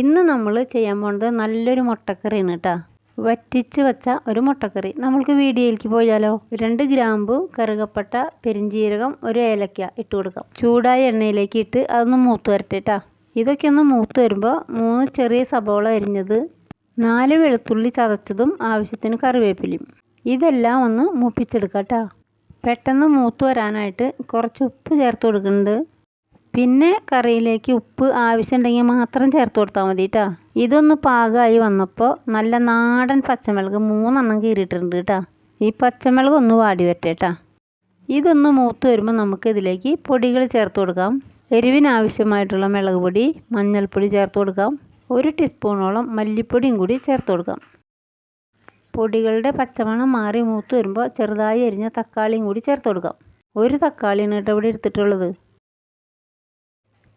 ഇന്ന് നമ്മൾ ചെയ്യാൻ പോകുന്നത് നല്ലൊരു മുട്ടക്കറിയാണ് കേട്ടോ. വറ്റിച്ച് വെച്ച ഒരു മുട്ടക്കറി. നമ്മൾക്ക് വീഡിയോയിലേക്ക് പോയാലോ? രണ്ട് ഗ്രാമ്പു കറുകപ്പട്ട പെരിഞ്ചീരകം ഒരു ഏലക്ക ഇട്ട് കൊടുക്കാം. ചൂടായ എണ്ണയിലേക്ക് ഇട്ട് അതൊന്ന് മൂത്ത് വരട്ടെ കേട്ടോ ഇതൊക്കെ ഒന്ന് മൂത്ത് വരുമ്പോൾ മൂന്ന് ചെറിയ സബോള അരിഞ്ഞത് നാല് വെളുത്തുള്ളി ചതച്ചതും ആവശ്യത്തിന് കറിവേപ്പിലയും. ഇതെല്ലാം ഒന്ന് മൂപ്പിച്ചെടുക്കാം കേട്ടോ പെട്ടെന്ന് മൂത്ത് വരാനായിട്ട് കുറച്ച് ഉപ്പ് ചേർത്ത് കൊടുക്കുന്നുണ്ട്. പിന്നെ കറിയിലേക്ക് ഉപ്പ് ആവശ്യമുണ്ടെങ്കിൽ മാത്രം ചേർത്ത് കൊടുത്താൽ മതി കേട്ടോ ഇതൊന്ന് പാകമായി വന്നപ്പോൾ നല്ല നാടൻ പച്ചമുളക് മൂന്നെണ്ണം കീറിയിട്ടുണ്ട് കേട്ടോ ഈ പച്ചമുളക് ഒന്ന് വാടി വരട്ടെ ഇതൊന്ന് മൂത്ത് വരുമ്പോൾ നമുക്ക് ഇതിലേക്ക് പൊടികൾ ചേർത്ത് കൊടുക്കാം. എരിവിന് ആവശ്യമായിട്ടുള്ള മുളക് പൊടി മഞ്ഞൾപ്പൊടി ചേർത്ത് കൊടുക്കാം. ഒരു ടീസ്പൂണോളം മല്ലിപ്പൊടിയും കൂടി ചേർത്ത് കൊടുക്കാം. പൊടികളുടെ പച്ചമണം മാറി മൂത്ത് വരുമ്പോൾ ചെറുതായി അരിഞ്ഞ തക്കാളിയും കൂടി ചേർത്ത് കൊടുക്കാം. ഒരു തക്കാളിയാണ് കേട്ടോ ഇവിടെ എടുത്തിട്ടുള്ളത്.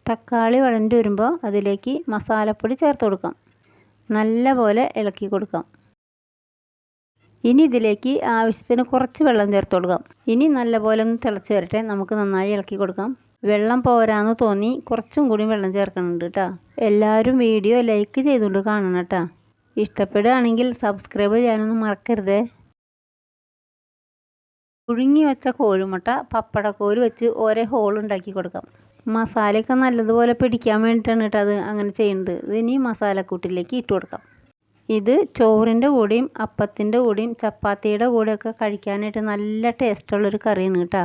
തക്കാളി വഴണ്ടി വരുമ്പോൾ അതിലേക്ക് മസാലപ്പൊടി ചേർത്ത് കൊടുക്കാം. നല്ല പോലെ ഇളക്കി കൊടുക്കാം. ഇനി ഇതിലേക്ക് ആവശ്യത്തിന് കുറച്ച് വെള്ളം ചേർത്ത് കൊടുക്കാം. ഇനി നല്ല പോലെ ഒന്ന് തിളച്ച് വരട്ടെ. നമുക്ക് നന്നായി ഇളക്കി കൊടുക്കാം. വെള്ളം പോരാന്ന് തോന്നി കുറച്ചും കൂടി വെള്ളം ചേർക്കുന്നുണ്ട് കേട്ടോ. എല്ലാവരും വീഡിയോ ലൈക്ക് ചെയ്തുകൊണ്ട് കാണണം കേട്ടോ. ഇഷ്ടപ്പെടുകയാണെങ്കിൽ സബ്സ്ക്രൈബ് ചെയ്യാനൊന്നും മറക്കരുത്. പുഴുങ്ങി വെച്ച കോഴിമുട്ട പപ്പടക്കോൽ വെച്ച് ഒരേ ഹോൾ ഉണ്ടാക്കി കൊടുക്കാം. മസാലയൊക്കെ നല്ലതുപോലെ പിടിക്കാൻ വേണ്ടിയിട്ടാണ് കേട്ടോ അത് അങ്ങനെ ചെയ്യുന്നത്. ഇതിനി മസാലക്കൂട്ടിലേക്ക് ഇട്ട് കൊടുക്കാം. ഇത് ചോറിന്റെ കൂടെയും അപ്പത്തിന്റെ കൂടെയും ചപ്പാത്തിയുടെ കൂടെയൊക്കെ കഴിക്കാനായിട്ട് നല്ല ടേസ്റ്റുള്ളൊരു കറിയാണ് കേട്ടോ.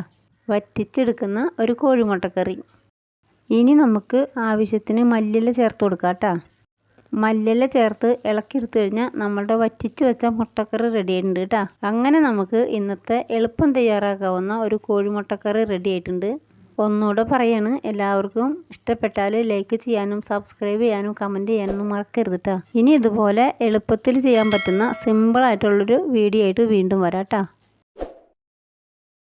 വറ്റിച്ചെടുക്കുന്ന ഒരു കോഴിമുട്ടക്കറി. ഇനി നമുക്ക് ആവശ്യത്തിന് മല്ലില ചേർത്ത് കൊടുക്കാം കേട്ടോ. മല്ലില ചേർത്ത് ഇളക്കിയെടുത്തു കഴിഞ്ഞാൽ നമ്മളുടെ വറ്റിച്ച് വെച്ച മുട്ടക്കറി റെഡി ആയിട്ടുണ്ട് കേട്ടോ. അങ്ങനെ നമുക്ക് ഇന്നത്തെ എളുപ്പം തയ്യാറാക്കാവുന്ന ഒരു കോഴിമുട്ടക്കറി റെഡി ആയിട്ടുണ്ട്. ഒന്നുകൂടെ പറയാണ്. എല്ലാവർക്കും ഇഷ്ടപ്പെട്ടാൽ ലൈക്ക് ചെയ്യാനും സബ്സ്ക്രൈബ് ചെയ്യാനും കമന്റ് ചെയ്യാനൊന്നും മറക്കരുത് കേട്ടോ ഇനി ഇതുപോലെ എളുപ്പത്തിൽ ചെയ്യാൻ പറ്റുന്ന സിമ്പിളായിട്ടുള്ളൊരു വീഡിയോ ആയിട്ട് വീണ്ടും വരാം കേട്ടോ